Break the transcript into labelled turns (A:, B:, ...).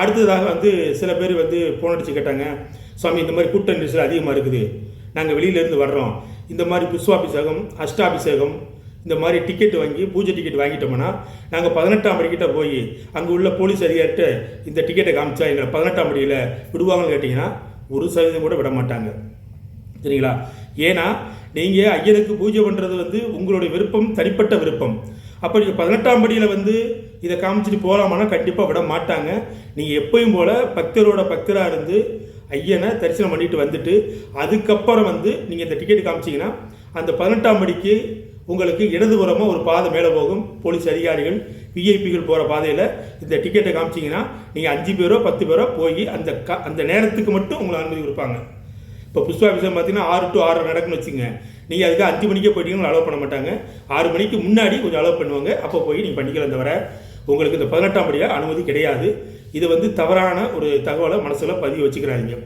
A: அடுத்ததாக வந்து சில பேர் வந்து ஃபோன் அடித்து கேட்டாங்க சுவாமி இந்த மாதிரி கூட்ட நெரிசல் அதிகமாக இருக்குது. நாங்கள் வெளியிலேருந்து வர்றோம். இந்த மாதிரி புஷ்பாபிஷேகம் அஷ்டாபிஷேகம் இந்த மாதிரி டிக்கெட் வாங்கி பூஜை டிக்கெட் வாங்கிட்டோம்னா நாங்கள் பதினெட்டாம் படிக்கிட்ட போய் அங்கே உள்ள போலீஸ் அதிகாரிட்ட இந்த டிக்கெட்டை காமிச்சா எங்களை பதினெட்டாம் படியில் விடுவாங்கன்னு கேட்டிங்கன்னா ஒரு சதவீதம் கூட விட மாட்டாங்க. சரிங்களா? ஏன்னா நீங்கள் ஐயனுக்கு பூஜை பண்ணுறது வந்து உங்களுடைய விருப்பம் தனிப்பட்ட விருப்பம். அப்போ நீங்கள் பதினெட்டாம் படியில் வந்து இதை காமிச்சிட்டு போகலாமான்னா கண்டிப்பாக விட மாட்டாங்க. நீங்கள் எப்பயும் போல் பக்தரோட பக்தராக இருந்து ஐயனை தரிசனம் பண்ணிட்டு வந்துட்டு அதுக்கப்புறம் வந்து நீங்கள் இந்த டிக்கெட் காமிச்சிங்கன்னா அந்த பதினெட்டாம் படிக்கு உங்களுக்கு இடதுபுறமாக ஒரு பாதை மேலே போகும். போலீஸ் அதிகாரிகள் விஐபிகள் போகிற பாதையில் இந்த டிக்கெட்டை காமிச்சிங்கன்னா நீங்கள் அஞ்சு பேரோ பத்து பேரோ போய் அந்த க அந்த நேரத்துக்கு மட்டும் உங்களை அனுமதி கொடுப்பாங்க. இப்போ புஷ்பாபிஷேகம் பார்த்தீங்கன்னா ஆறு டு ஆறு நடக்குன்னு வச்சுங்க. நீங்கள் அதுக்கு அஞ்சு மணிக்கே போயிட்டீங்கன்னா அலோவ் பண்ண மாட்டாங்க. ஆறு மணிக்கு முன்னாடி கொஞ்சம் அலோவ் பண்ணுவாங்க. அப்போ போய் நீங்கள் பண்ணிக்கலாம் தவிர உங்களுக்கு இந்த பதினெட்டாம் படியாக அனுமதி கிடையாது. இது வந்து தவறான ஒரு தகவலை மனசில் பதிவு வச்சுக்கிறாங்க